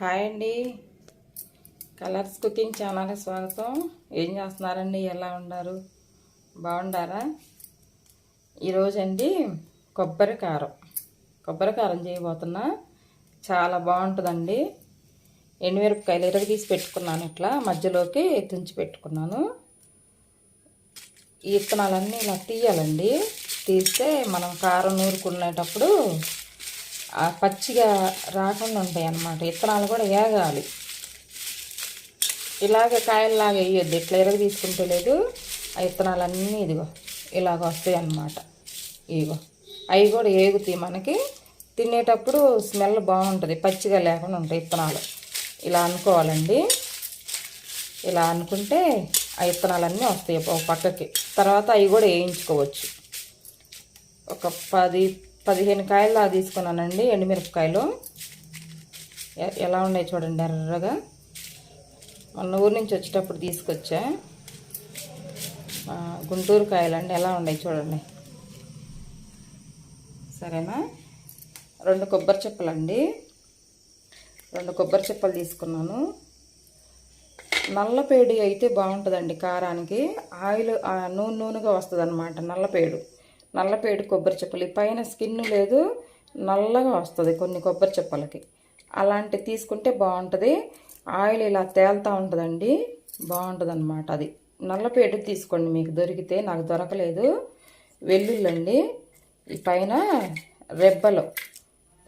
Hi అండి. Colours cooking ఛానల్కి స్వాగతం. ఏం చేస్తున్నారండి? ఎలా ఉన్నారు? బాగుండారా? ఈరోజండి కొబ్బరి కారం. కొబ్బరి కారం చేయబోతున్నా. చాలా బాగుంటుందండి. ఎండుమిరపకాయలు ఇరగ తీసి పెట్టుకున్నాను ఇట్లా. మధ్యలోకి తుంచి పెట్టుకున్నాను. ఈ విత్తనాలన్నీ ఇలా తీయాలండి. తీస్తే మనం కారం నూరుకునేటప్పుడు ఆ పచ్చిగా రాకుండా ఉంటాయి అన్నమాట. విత్తనాలు కూడా వేగాలి ఇలాగ కాయల్లాగా వేయొద్దు. ఇట్లా ఎరగ తీసుకుంటే లేదు. ఆ విత్తనాలన్నీ ఇదిగో ఇలాగ వస్తాయి అన్నమాట. ఇదిగో అవి కూడా ఏగుతాయి మనకి. తినేటప్పుడు స్మెల్ బాగుంటుంది. పచ్చిగా లేకుండా ఉంటాయి విత్తనాలు. ఇలా అనుకోవాలండి. ఇలా అనుకుంటే ఆ విత్తనాలన్నీ వస్తాయి ఒక పక్కకి. తర్వాత అవి కూడా వేయించుకోవచ్చు. ఒక పది పదిహేను కాయలు దాకా తీసుకున్నానండి ఎండుమిరపకాయలు. ఎ- ఎలా ఉన్నాయి చూడండి ఎర్రగా. మొన్న ఊరు నుంచి వచ్చేటప్పుడు తీసుకొచ్చా. గుంటూరు కాయలు అండి ఎలా ఉన్నాయి చూడండి. సరేనా? రెండు కొబ్బరి చెప్పలండి. రెండు కొబ్బరి చెప్పలు తీసుకున్నాను. నల్లపేడి అయితే బాగుంటుందండి కారానికి. ఆయిల్ ఆ, నూనె నూనెగా వస్తుంది అనమాట నల్లపేడు నల్లపేడు కొబ్బరి చెప్పలు. ఈ పైన స్కిన్ లేదు నల్లగా వస్తుంది కొన్ని కొబ్బరి చెప్పలకి. అలాంటి తీసుకుంటే బాగుంటుంది. ఆయిల్ ఇలా తేలుతూ ఉంటుందండి. బాగుంటుంది అనమాట అది నల్లపేడు తీసుకోండి మీకు దొరికితే. నాకు దొరకలేదు. వెల్లుల్లండి. ఈ పైన రెబ్బలు.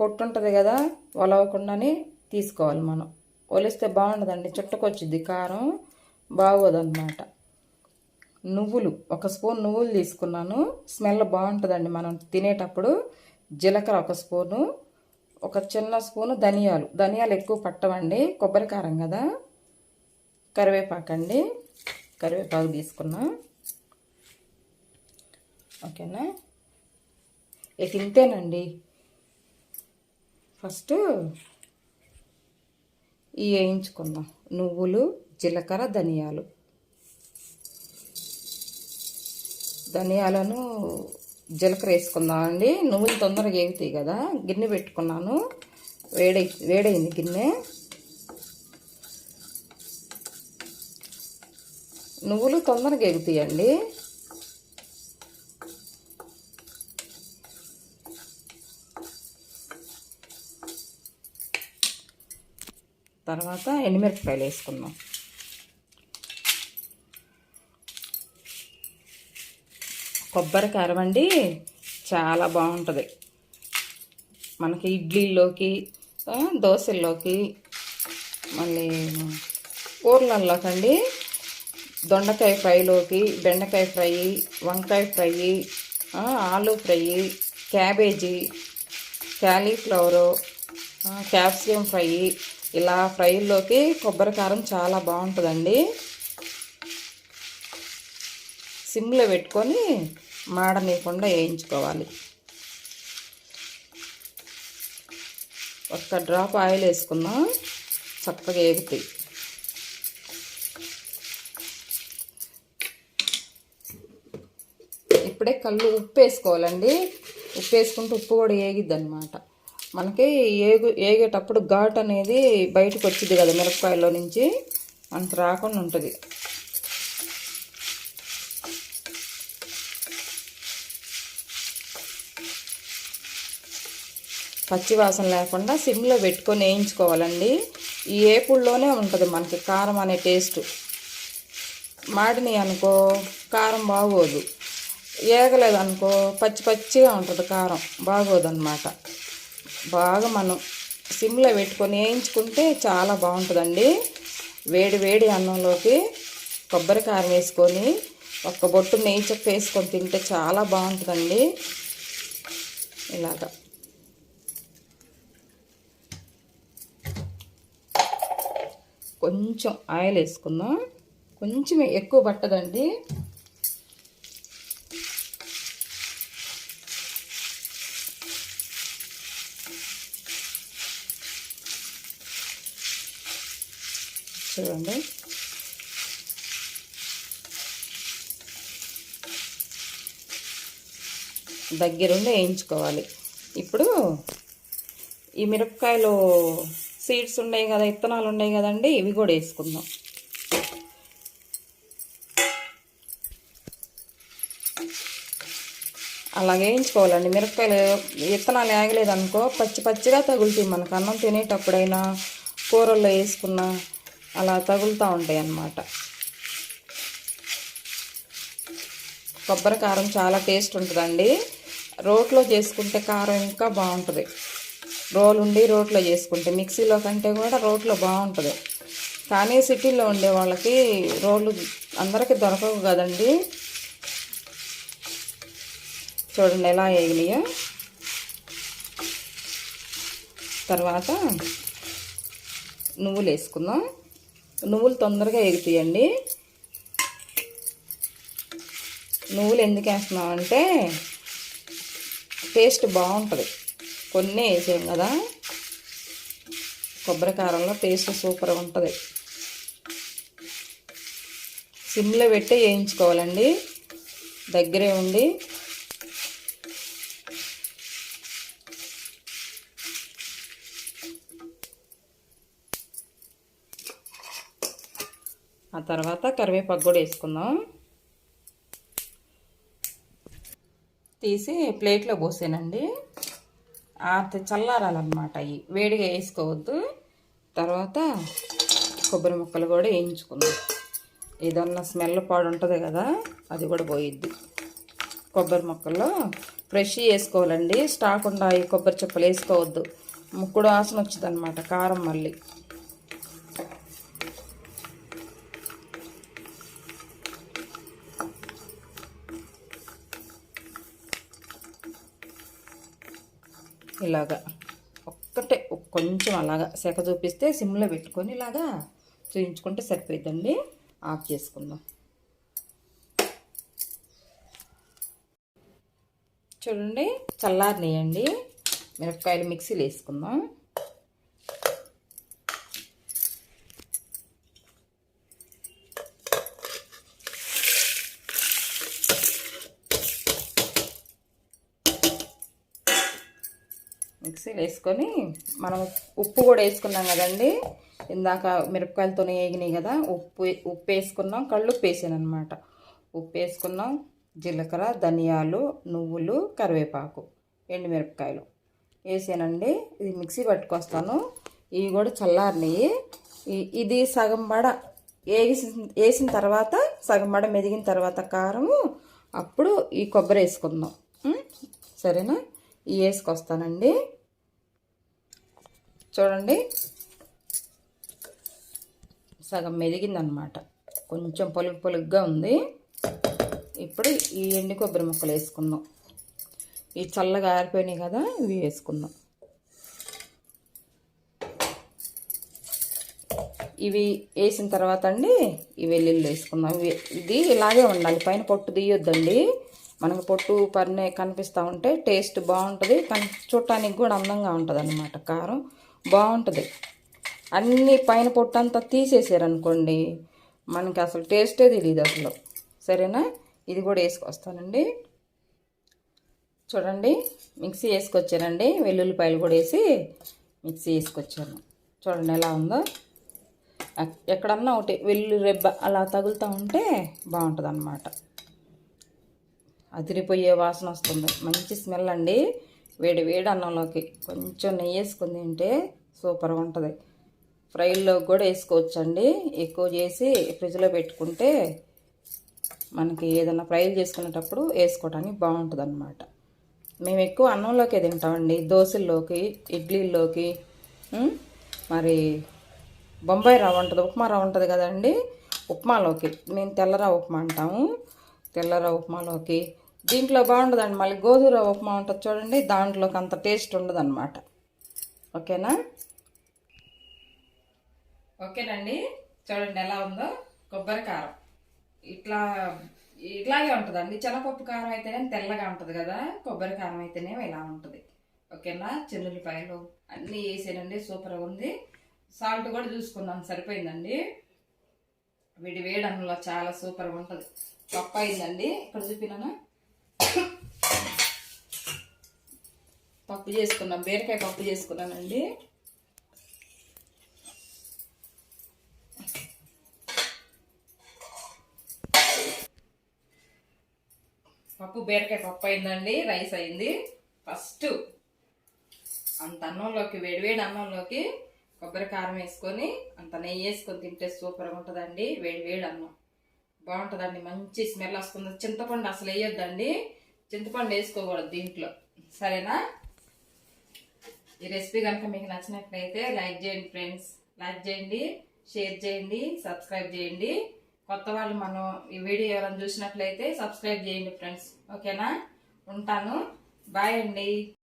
పొట్టు ఉంటుంది కదా ఒలవకుండానే తీసుకోవాలి మనం. ఒలిస్తే బాగుండదండి. చుట్టకొచ్చిద్ది కారం. బాగోదన్నమాట. నువ్వులు. ఒక స్పూన్ నువ్వులు తీసుకున్నాను. స్మెల్ బాగుంటుందండి మనం తినేటప్పుడు. జీలకర్ర ఒక స్పూను ఒక చిన్న స్పూను ధనియాలు. ధనియాలు ఎక్కువ పట్టవండి. కొబ్బరి కారం కదా. కరివేపాకు అండి. కరివేపాకు తీసుకున్నా. ఓకేనా? ఇక ఇంతేనండి ఫస్ట్ ఈ వేయించుకుందాం. నువ్వులు జీలకర్ర ధనియాలు. ధనియాలను జీలకర్ర వేసుకుందాం అండి నువ్వులు తొందరగా ఎగుతాయి కదా. గిన్నె పెట్టుకున్నాను. వేడై వేడైంది గిన్నె. నువ్వులు తొందరగా ఎగుతాయండి తర్వాత ఎండుమిరపకాయలు వేసుకుందాం. కొబ్బరి కారం అండి చాలా బాగుంటుంది. మనకి ఇడ్లీలోకి దోశల్లోకి మళ్ళీ ఊర్లల్లోకి అండి దొండకాయ ఫ్రైలోకి బెండకాయ ఫ్రై వంకాయ ఫ్రై ఆలు fry cabbage cauliflower capsicum fry ఇలా ఫ్రైల్లోకి కొబ్బరి కారం చాలా బాగుంటుందండి. సిమ్లో పెట్టుకొని మాడనీయకుండా వేయించుకోవాలి. ఒక్క డ్రాప్ ఆయిల్ వేసుకుందాం చక్కగా ఏగుతాయి. ఇప్పుడే కళ్ళు ఉప్పు వేసుకోవాలండి. ఉప్పు వేసుకుంటే ఉప్పు కూడా ఏగిద్ది అనమాట మనకి ఏగు ఏగేటప్పుడు ఘాట్ అనేది బయటకు వచ్చింది కదా మిరపకాయలో నుంచి. అంత రాకుండా ఉంటుంది. పచ్చి వాసన లేకుండా సిమ్లో పెట్టుకొని వేయించుకోవాలండి. ఈ ఏపుల్లోనే ఉంటుంది మనకి కారం అనే టేస్ట్. మాడిని అనుకో కారం బాగోదు. ఏగలేదు అనుకో పచ్చి పచ్చిగా ఉంటుంది కారం బాగోదు అనమాట బాగా మనం సిమ్లో పెట్టుకొని వేయించుకుంటే చాలా బాగుంటుందండి. వేడి వేడి అన్నంలోకి కొబ్బరి కారం వేసుకొని ఒక్క బొట్టు నెయ్యి చొక్క వేసుకొని తింటే చాలా బాగుంటుందండి. ఇలాగా. కొంచెం ఆయిల్ వేసుకుందాం. కొంచెం ఎక్కువ పట్టదండి. చూడండి. దగ్గరుండి వేయించుకోవాలి. ఇప్పుడు ఈ మిరపకాయలు సీడ్స్ ఉన్నాయి కదా ఇత్తనాలు ఉన్నాయి కదండి ఇవి కూడా వేసుకుందాం. అలాగే వేయించుకోవాలండి. మిరపకాయలు విత్తనాలు ఆగలేదనుకో పచ్చి పచ్చిగా తగులుతాయి మనకు. అన్నం తినేటప్పుడైనా కూరల్లో వేసుకున్న అలా తగులుతూ ఉంటాయి అన్నమాట. కొబ్బరి కారం చాలా టేస్ట్ ఉంటుందండి. రోట్లో చేసుకుంటే కారం ఇంకా బాగుంటుంది. రోలు ఉండి రోట్లో చేసుకుంటే మిక్సీలో కంటే కూడా రోట్లో బాగుంటుంది. కానీ సిటీలో ఉండే వాళ్ళకి రోళ్ళు అందరికీ దొరకవు కదండి. చూడండి ఎలా వేగినాయో తర్వాత నువ్వులు వేసుకుందాం. నువ్వులు తొందరగా ఎగుతాయండి. నువ్వులు ఎందుకు వేస్తున్నాం అంటే టేస్ట్ బాగుంటుంది. కొన్ని వేసాం కదా. కొబ్బరికారంలో టేస్ట్ సూపర్ ఉంటుంది. సిమ్లో పెట్టి వేయించుకోవాలండి. దగ్గరే ఉండి. ఆ తర్వాత కరివేపాకు కూడా వేసుకుందాం. తీసి ప్లేట్లో పోసానండి. చల్లారాలన్నమాట. అవి వేడిగా వేసుకోవద్దు. తర్వాత కొబ్బరి ముక్కలు కూడా వేయించుకుందాం. ఏదన్నా స్మెల్ పాడు ఉంటుంది కదా అది కూడా పోయిద్ది. కొబ్బరి ముక్కల్లో ఫ్రెష్ వేసుకోవాలండి. స్టాక్ ఉండాయి కొబ్బరి చెప్పులు వేసుకోవద్దు. ముక్కుడు వాసన వచ్చిందనమాట కారం మళ్ళీ. ఇలాగా ఒక్కటే కొంచెం అలాగా సెక చూపిస్తే సిమ్లో పెట్టుకొని ఇలాగా చూయించుకుంటే సరిపోద్దండి ఆఫ్ చేసుకుందాం. చూడండి చల్లారినాయండి. మిరపకాయలు మిక్సీలో వేసుకుందాం. మిక్సీలో వేసుకొని మనం ఉప్పు కూడా వేసుకున్నాం కదండి. ఇందాక మిరపకాయలతో వేగినాయి కదా ఉప్పు ఉప్పు వేసుకున్నాం కళ్ళు వేసాను అనమాట ఉప్పు వేసుకున్నాం జీలకర్ర ధనియాలు నువ్వులు కరివేపాకు ఎండుమిరపకాయలు వేసానండి. ఇది మిక్సీ పట్టుకొస్తాను. ఇవి కూడా చల్లారినాయి. ఇది సగం బడ వేసి వేసిన తర్వాత సగం బడ మెదిగిన తర్వాత కారము అప్పుడు ఈ కొబ్బరి వేసుకుందాం. సరేనా? ఇవి వేసుకొస్తానండి. చూడండి. సగం మెదిగిందనమాట. కొంచెం పొలుగు పొలుగ్గా ఉంది. ఇప్పుడు ఈ ఎండు కొబ్బరి ముక్కలు వేసుకుందాం. ఈ చల్లగా ఆరిపోయినాయి కదా ఇవి వేసుకుందాం. ఇవి వేసిన తర్వాత అండి ఈ వెల్లుల్లి వేసుకుందాం. ఇవి ఇది ఇలాగే ఉండాలి. పైన పొట్టు తీయొద్దండి. మనకు పొట్టు పన్నే కనిపిస్తూ ఉంటే టేస్ట్ బాగుంటుంది కానీ చూడటానికి కూడా అందంగా ఉంటుంది కారం బాగుంటుంది. అన్నీ పైన పొట్టంతా తీసేసారనుకోండి మనకి అసలు టేస్టే తెలియదు అసలు. సరేనా? ఇది కూడా వేసుకొస్తానండి. చూడండి మిక్సీ వేసుకొచ్చానండి. వెల్లుల్లిపాయలు కూడా వేసి మిక్సీ వేసుకొచ్చాను. చూడండి ఎలా ఉందో. ఎక్- ఎక్కడన్నా ఒకటి వెల్లుల్లి రెబ్బ అలా తగులుతూ ఉంటే బాగుంటుంది అన్నమాట అదిరిపోయే వాసన వస్తుంది. మంచి స్మెల్ అండి. వేడి వేడి అన్నంలోకి కొంచెం నెయ్యి వేసుకుని తింటే సూపర్గా ఉంటుంది. ఫ్రైల్లో కూడా వేసుకోవచ్చండి. ఎక్కువ చేసి ఫ్రిడ్జ్లో పెట్టుకుంటే మనకి ఏదైనా ఫ్రైలు చేసుకునేటప్పుడు వేసుకోవడానికి బాగుంటుంది అనమాట మేము ఎక్కువ అన్నంలోకే తింటామండి. దోశల్లోకి ఇడ్లీల్లోకి మరి బొంబాయి రవ్వ ఉంటుంది ఉప్మా రవ్వ ఉంటుంది కదండి. ఉప్మాలోకి మేము తెల్లరవ్వ ఉప్మా అంటాము. తెల్లరవ్వ ఉప్మాలోకి దీంట్లో బాగుండదండి. మళ్ళీ గోధుమ ఉప్మా ఉంటుంది చూడండి దాంట్లోకి అంత టేస్ట్ ఉండదన్నమాట. ఓకేనా? ఓకేనండి. చూడండి ఎలా ఉందో. కొబ్బరి కారం. ఇట్లా ఇట్లాగే ఉంటుందండి. శనగపప్పు కారం అయితేనే తెల్లగా ఉంటుంది కదా. కొబ్బరి కారం అయితేనే ఇలా ఉంటుంది. ఓకేనా? చెల్లుల్లిపాయలు అన్నీ వేసానండి. సూపర్గా ఉంది. సాల్ట్ కూడా చూసుకుందాం సరిపోయిందండి. వీడి వేడి అన్నంలో చాలా సూపర్గా ఉంటుంది. పప్పు అయిందండి. ఇక్కడ చూపినానా? పప్పు చేసుకున్నాం. బీరకాయ పప్పు చేసుకున్నానండి. పప్పు బీరకాయ పప్పు అయిందండి రైస్ అయింది. ఫస్ట్ అంత అన్నంలోకి వేడివేడి అన్నంలోకి కొబ్బరి కారం వేసుకొని అంత నెయ్యి వేసుకొని తింటే సూపర్గా ఉంటుందండి వేడివేడి అన్నం. బాగుంటుందండి మంచి స్మెల్ వస్తుంది. చింతపండు అసలు వేయొద్దండి. చింతపండు వేసుకోకూడదు దీంట్లో. సరేనా? ఈ రెసిపీ కనుక మీకు నచ్చినట్లయితే లైక్ చేయండి ఫ్రెండ్స్. లైక్ చేయండి షేర్ చేయండి సబ్స్క్రైబ్ చేయండి. కొత్త వాళ్ళు మనం ఈ వీడియో ఎవరైనా చూసినట్లయితే సబ్స్క్రైబ్ చేయండి ఫ్రెండ్స్. ఓకేనా? ఉంటాను. బాయ్ అండి.